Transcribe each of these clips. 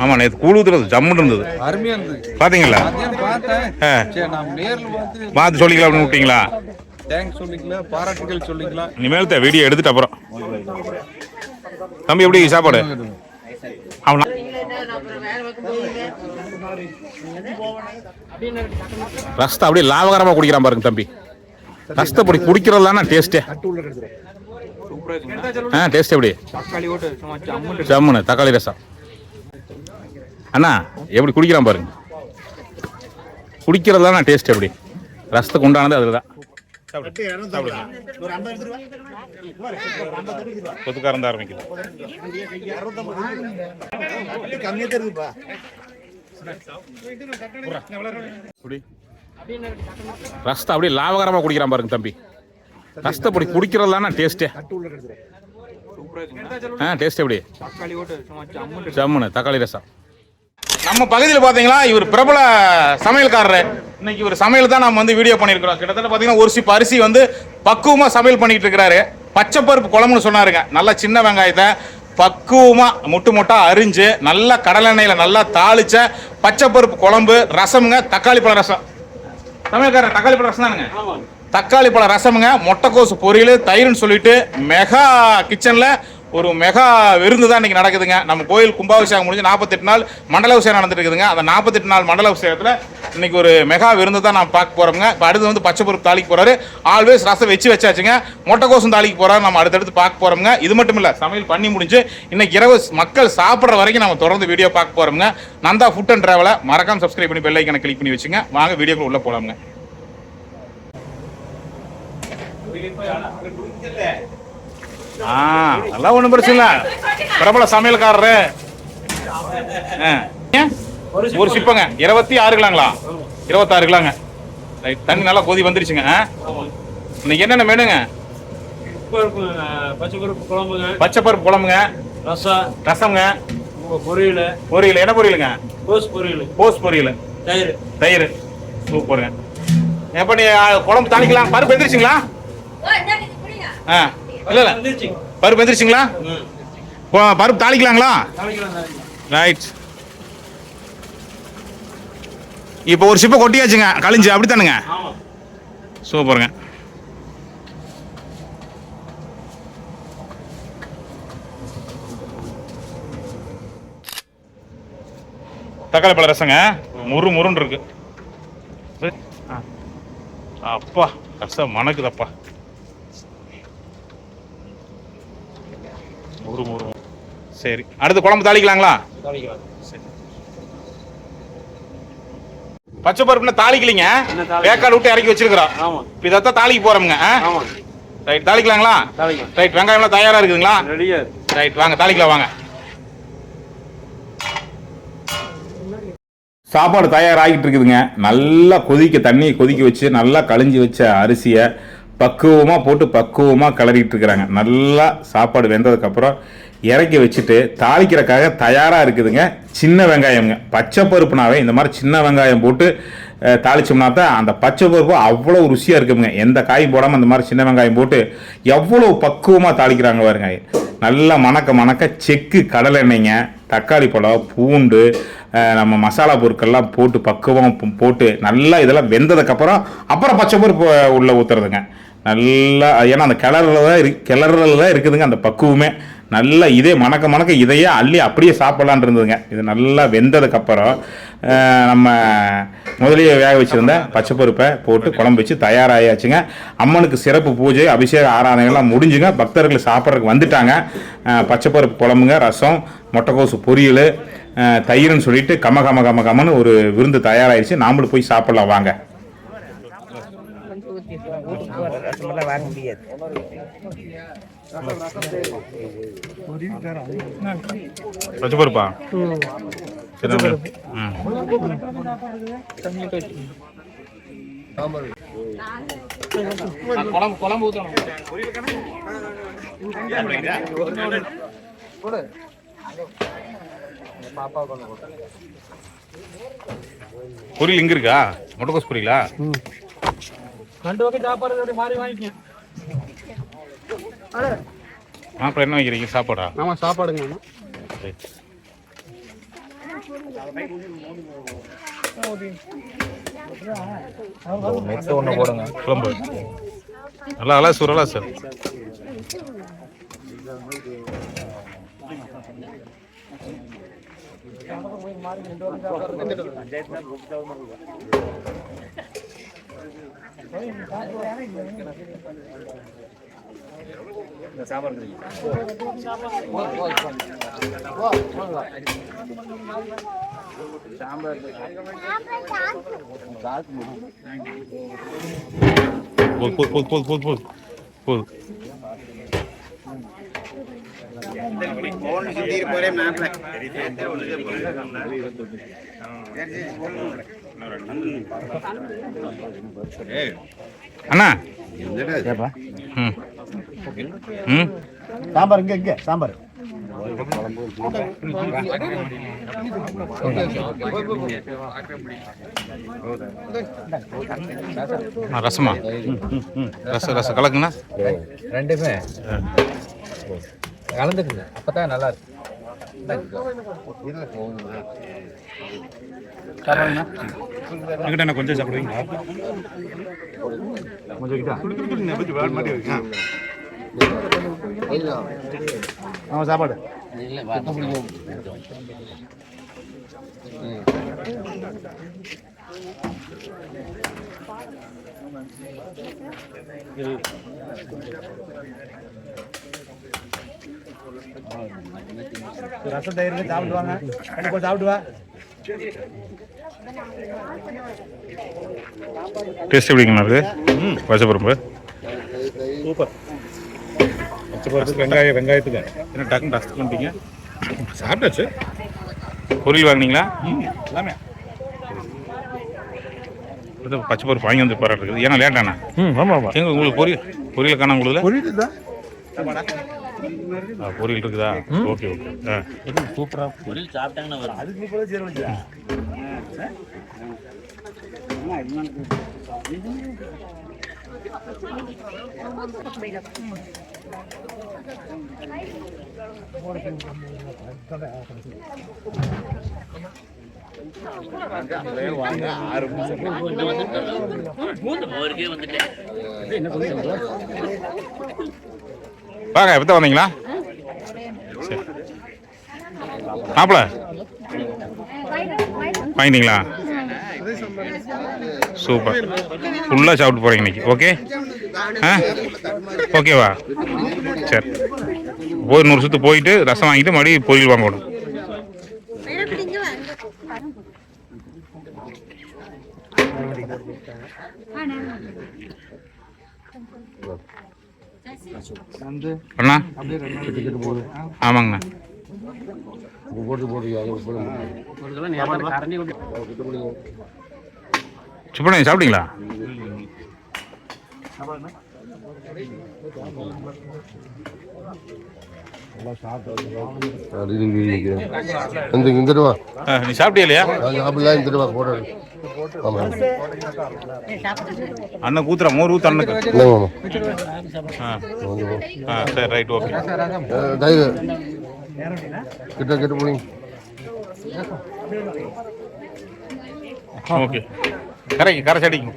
ஆமாம் நேற்று கூழ் ஊத்துறது ஜம்முன்னு இருந்தது. அருமையா இருந்தது. நேர்ல பார்த்து சொல்லிக்கலாம் அப்படின்னு விட்டீங்களா? தேங்க்ஸ் சொல்லிக்கலாம் பாராட்டுகள் சொல்லிக்கலாம். இனிமேல் தான் வீடியோ எடுத்துட்டு அப்புறம். தம்பி எப்படி சாப்பாடு? அவனா ரசத்தை அப்படியே லாபகரமாக குடிக்கிறான் பாருங்க தம்பி. ரசத்தை அப்படி குடிக்கிறது தானே டேஸ்ட்டே ஆ டேஸ்ட் எப்படி? தக்காளி ஓட்டு சும்மா ஜம்முன்னு தக்காளி ரசம். அண்ணா எப்படி குடிக்கிறான் பாருங்க. குடிக்கிறது தானே டேஸ்ட் எப்படி? ரசத்துக்கு உண்டானது அதில் தான். கொத்துக்காரன் தான் ஆரம்பிக்குது. குடி. ரசத்தை அப்படியே லாபகரமாக குடிக்கிறான் பாருங்க தம்பி. கஷ்டப்படி குடிக்கிறது தானே டேஸ்ட்டே ஆ டேஸ்ட் எப்படி? தக்காளி ஜம்முன்னு தக்காளி ரசம். நம்ம பகுதியில் பார்த்தீங்களா இவர் பிரபல சமையல்காரர். இன்னைக்கு இவர் சமையல் தான் நம்ம வந்து வீடியோ பண்ணியிருக்கிறோம். கிட்டத்தட்ட பார்த்தீங்கன்னா ஒரு சிப்பு அரிசி வந்து பக்குவமாக சமையல் பண்ணிக்கிட்டு இருக்கிறாரு. பச்சைப்பருப்பு குழம்புன்னு சொன்னாருங்க. நல்லா சின்ன வெங்காயத்தை பக்குவமாக முட்டு முட்டாக அரிஞ்சு நல்லா கடலெண்ணெயில் நல்லா தாளிச்ச பச்சைப்பருப்பு குழம்பு ரசமுங்க தக்காளி பழ ரசம். சமையல்காரர் தக்காளி பழ ரசம் தானுங்க? தக்காளி பழ ரசமுங்க மொட்டைக்கோசு பொரியல் தயிர்னு சொல்லிட்டு மெகா கிச்சனில் ஒரு மெகா விருந்து தான் இன்னைக்கு நடக்குதுங்க. நம்ம கோயில் கும்பாபிஷேகம் முடிஞ்சு நாற்பத்தெட்டு நாள் மண்டல அபிஷேகம் நடந்துட்டு இருக்குதுங்க. அந்த நாற்பத்தெட்டு நாள் மண்டல அபிஷேகத்தில் இன்னைக்கு ஒரு மெகா விருந்து தான் நான் பார்க்க போகிறோம்ங்க இப்போ அடுத்து வந்து பச்சை பருப்பு தாளிக்கு போகிறாரு ஆல்வேஸ் ரசம் வச்சு வச்சாச்சுங்க. மொட்டைக்கோசும் தாளிக்கு போகிறாரு நம்ம அடுத்தடுத்து பார்க்க போறோங்க இது மட்டும் இல்லை சமையல் பண்ணி முடிஞ்சு இன்னைக்கு இரவு மக்கள் சாப்பிட்ற வரைக்கும் நம்ம தொடர்ந்து வீடியோ பார்க்க போகிறோம்ங்க நந்தா ஃபுட் அண்ட் ட்ராவலை மறக்காம சப்ஸ்கிரைப் பண்ணி பெல் கிளிக் பண்ணி வச்சுங்க. வாங்க வீடியோக்குள்ளே உள்ளே போகலாம்ங்க ஆ அதெல்லாம் ஒன்றும் பிரச்சனை இல்லை. பிரபல சமையல்காரரு. ஆ. ஒரு சிப்பங்க. இருபத்தி ஆறு கிலோங்களா இருபத்தாறு கிலோங்க ரைட் தண்ணி நல்லா கொதி வந்துருச்சுங்க ஆ? இன்னைக்கு என்னென்ன வேணுங்க பச்சை பருப்பு குழம்புங்க பச்சை பருப்பு குழம்புங்க ரசம் ரசம்ங்க பொரியல். பொரியல் என்ன பொரியலுங்க? கோஸ் பொரியல். போஸ் பொரியல் தயிர். தயிர். சூப்பருங்க. எப்படி நீ குழம்பு தாளிக்கலாம்? பருப்பு எந்திரிச்சிங்களா ஆ இல்லை இல்லை. பருப்பு வந்துருச்சுங்களா? பருப்பு தாளிக்கலாங்களா? ரைட் இப்போ ஒரு சிப்பை கொட்டியாச்சுங்க கழிஞ்சு அப்படித்தானுங்க. சூப்பருங்க. தக்காளி பழ ரசங்க முறு முருன்னு இருக்கு. ஆ. அப்பா ரசம் மணக்குதப்பா. முறு முறு சரி. அடுத்து குழம்பு தாளிக்கலாங்களா? தாளிக்கலாம். பச்சை பருப்புல தாளிக்கலிங்க? வேக்காடு விட்டு இறக்கி வச்சிருக்கிறோம். இப்போ இதைத்தான் தாளிக்க போறோமுங்க. ரைட் தாளிக்கலாங்களா? ரைட் வெங்காயம்லாம் தயாரா இருக்குதுங்களா? ரைட் வாங்க தாளிக்கலாம் வாங்க. சாப்பாடு தயாராகிட்டு இருக்குதுங்க. நல்லா கொதிக்க தண்ணியை கொதிக்க வச்சு நல்லா கழிஞ்சி வச்ச அரிசியை பக்குவமாக போட்டு பக்குவமாக கிளறிட்டு இருக்கிறாங்க. நல்லா சாப்பாடு வெந்ததுக்கப்புறம் இறக்கி வச்சுட்டு தாளிக்கிறக்காக தயாராக இருக்குதுங்க. சின்ன வெங்காயம்ங்க. பச்சை பருப்புனாவே இந்த மாதிரி சின்ன வெங்காயம் போட்டு தாளிச்சோம்னா தான் அந்த பச்சை பருப்பு அவ்வளோ ருசியாக இருக்குங்க. எந்த காயும் போடாமல் அந்த மாதிரி சின்ன வெங்காயம் போட்டு எவ்வளோ பக்குவமாக தாளிக்கிறாங்க பாருங்க. நல்லா மணக்க மணக்க செக்கு கடலை எண்ணெய்ங்க தக்காளி பழம் பூண்டு நம்ம மசாலா பொருட்கள்லாம் போட்டு பக்குவம் போட்டு நல்லா இதெல்லாம் வெந்ததுக்கப்புறம் அப்புறம் பச்சை பருப்பு உள்ளே ஊற்றுறதுங்க நல்லா ஏன்னா அந்த கிளறுல தான் இருக்கு கிளறுல தான் இருக்குதுங்க அந்த பக்குவமே. நல்லா இதே மணக்க மணக்க இதையே அள்ளி அப்படியே சாப்பிடலான் இருந்ததுங்க. இது நல்லா வெந்ததுக்கப்புறம் நம்ம முதலியே வேக வச்சுருந்த பச்சைப்பருப்பை போட்டு குழம்பு வச்சு தயாராகியாச்சுங்க அம்மனுக்கு சிறப்பு பூஜை அபிஷேக ஆராதனைகள்லாம் முடிஞ்சுங்க. பக்தர்கள் சாப்பிட்றதுக்கு வந்துட்டாங்க. அஹ், பச்சைப்பருப்பு குழம்புங்க ரசம் முட்டைக்கோசு பொரியல் தயிர்னு சொல்லிட்டு கம கம கம கமன்னு ஒரு விருந்து தயாராகிடுச்சு நாமளும் போய் சாப்பிடலாம் வாங்க. ரசமெல்லாம் வாங்க முடியாது பச்சைப்பருப்பா சரி குழம்பு குழம்பு ஊற்றணும் பொரியல் இங்க இருக்கா? முட்டைக்கோஸ் பொரியலா? ரெண்டு சாப்பாடு மாறி வாங்கிக்கங்க அப்புறம் என்ன வைக்கிறீங்க? சாப்பாடா? ஆமாம் சாப்பாடுங்க அண்ணா குழம்பு. நல்லா அலா சூர். அலா சார் போது போது போது போது போது போது அண்ணா. ம். ம். சாம்பார் இங்க இங்க சாம்பார். ரசமா? ரசம் ரசம். கலக்குண்ணா ரெண்டுமே. கலந்துக்குங்க. அப்பதான் நல்லா இருக்கும் என்கிட்ட கொஞ்சம் சாப்பிடுவீங்களா? கொஞ்சம் சாப்பாடு. ரசம் தயிருக்கு சாப்பிட்டு வாங்க கண்டிப்பா சாப்பிட்டு வா டேஸ்ட் எப்படிங்கண்ணா அது வசப்பரும்பு வெங்காயம் வெங்காயத்துக்கு. என்ன டக்குன்னு ரசத்துக்கு வந்துட்டீங்க சாப்பிட்டாச்சு. பொரியல் வாங்குனீங்களா? எல்லாமே. இது பச்சை பருப்பு வாங்கி வந்து பாராட்டு இருக்குது. ஏன்னா லேட்டாண்ணா. ம் ஆமாம் ஆமாம். எங்க உங்களுக்கு பொரியல் பொரியல் காணா உங்களுக்கு புரியுது தான். பொரியல் இருக்குதா? Okay okay. ஆ. சூப்பராக பொரியல் சாப்பிட்டாங்கன்னா வரும். அதுக்கு போல சரி அவருக்கே வந்துட்டேன் வாங்க எப்போ வந்தீங்களா? சரி. மாப்பிள? வாங்கிட்டீங்களா? சூப்பர். ஃபுல்லாக சாப்பிட்டு போகிறீங்க இன்னைக்கு. ஓகே ஆ? ஓகேவா சரி. போய் நூறு சுற்று போயிட்டு ரசம் வாங்கிட்டு மறுபடியும் பொரியல் வாங்கணும் அண்ணா? ஆமாங்கண்ணா சுப்பண்ணா சாப்பிட்டீங்களா? இந்த ரூபா ஆ, நீ சாப்பிட்டியா இல்லையா? அப்படிலாம் இந்த ரூபா போடுறது ஆமாம் அண்ணன் கூத்துறா மோர் ஊத்து அண்ணனுக்கு. ஆ ஆ சரி ரைட் ஓகே தயிர். கிட்ட கிட்ட போனீங்க ஓகே கரைக்கு கரை சடிக்கும்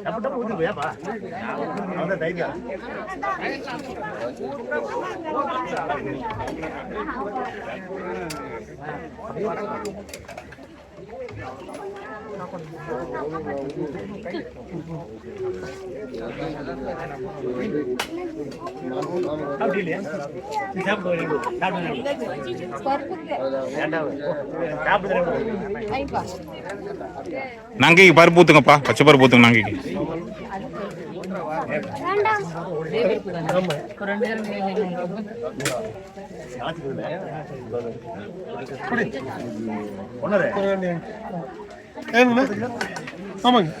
மிக்சிங் மிக்சிங் ம் நங்கைக்கு பருப்பு ஊத்துங்கப்பா பச்சை பருப்பு ஊத்துங்க நங்கைக்கு. ஆமாங்க.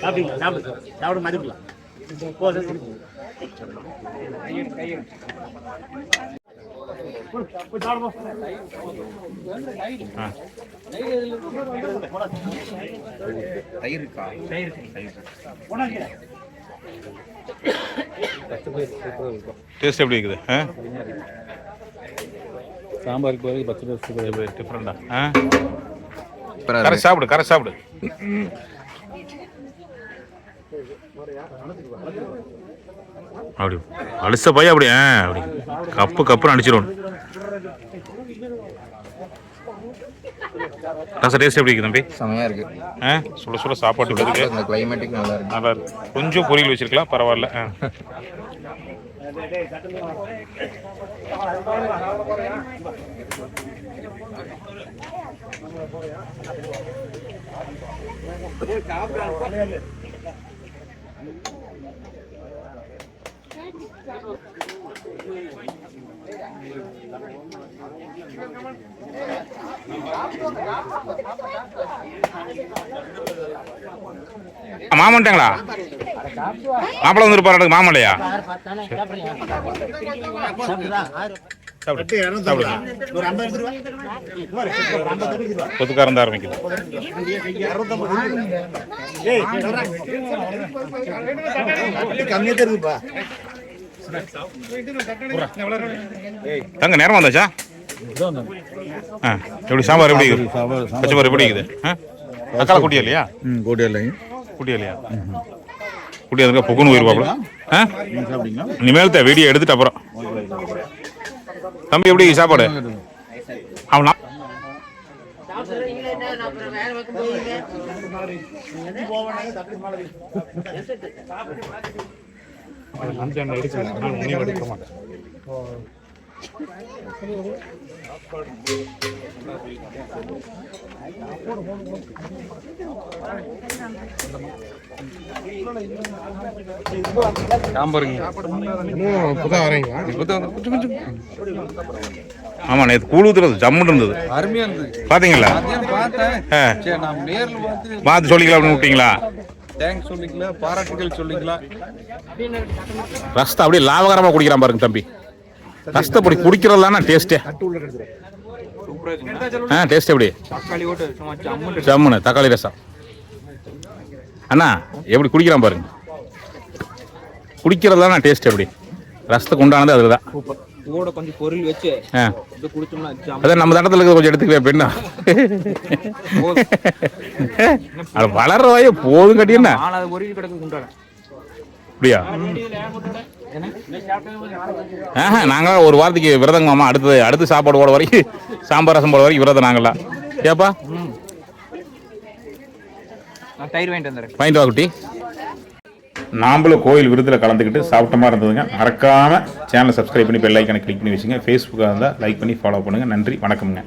சாப்பிடுங்க சாப்பிடு டேஸ்ட் எப்படி இருக்குது? ஆ? சாம்பாருக்கு பதில் பச்சை பருப்பு டிஃப்ரெண்டா கரை சாப்பிடு கரை சாப்பிடு. அப்படி அடிச்ச பையன் அப்படி அப்படி. கப்பு கப்புன்னு அடிச்சிடும் ரச டேஸ்ட் எப்படி இருக்கு தம்பி? செமையா இருக்கு. ஆ சுட சுட சாப்பாடு விடுறதுக்கு இந்த கிளைமேட்டிக் நல்லா இருக்கு. நல்லா இருக்கு. கொஞ்சம் பொரியல் வச்சிருக்கலாம் பரவாயில்ல. ஆ. மாமன்ட்டாங்களா மாப்பிள்ள வந்துருப்பாரு மாமலையா மாமல்லையா? கொத்துக்காரன் தான் ஆரம்பிக்குது. கம்மியா தெரியுதுப்பா. தங்க நேரம் வந்தாச்சா? ஆ எப்படி சாம்பார் எப்படி இருக்குது? பச்சை எப்படி இருக்குது? ஆ? தக்காளி குட்டியா இல்லையா? கோடி இல்லைங்க. குட்டியா இல்லையா? குட்டியா இருக்கா பொக்குன்னு போயிருப்பாப்ல ஆ? இனிமேல் வீடியோ எடுத்துட்டு அப்புறம். தம்பி எப்படி சாப்பாடு? அவனா சாம்பாருங்க ஆமா நேற்று ஜம்முன்னு இருந்தது அருமையா இருந்தது. பாத்தீங்களா? பார்த்து சொல்லிக்கலாம் அப்படின்னு விட்டீங்களா? தேங்க்ஸ் சொல்லிக்கலாம் பாராட்டுகள் அப்படியே லாபகரமாக குடிக்கிறான் பாருங்க தம்பி. ரசத்தை அப்படி சூப்பரா இருக்குங்க ஆ டேஸ்ட் எப்படி ஜம்முன்னு தக்காளி ரசம். அண்ணா எப்படி குடிக்கிறான் பாருங்க. குடிக்கிறதுலானா டேஸ்ட் எப்படி? ரசத்துக்கு உண்டானது அதுதான் கூட கொஞ்சம் பொருள் வச்சு அதான் நம்ம தடத்துல இருக்கிறது கொஞ்சம் எடுத்துக்கவே பெண்ணா. அது வளர்ற வாய போதும் கொண்டாட அப்படியா? ஆஹா நாங்கள் ஒரு வாரத்துக்கு விரதங்கம்மா அடுத்தது அடுத்து சாப்பாடு போட வரைக்கும் சாம்பார் ரசம் போட வரைக்கும் விரதம் நாங்களாம். ஏப்பா? நான் தயிர் வாங்கிட்டு வந்துடுறேன். வாங்கிட்டு வா குட்டி. நாம்பளும் கோயில் விருதில் கலந்துக்கிட்டு சாப்பிட்டமா இருந்ததுங்க. மறக்காம சேனலை சப்ஸ்கிரைப் பண்ணி பெல் ஐக்கனை கிளிக் பண்ணி வச்சுங்க. ஃபேஸ்புக்காக இருந்தால் லைக் பண்ணி ஃபாலோ பண்ணுங்கள் நன்றி. வணக்கம்ங்க.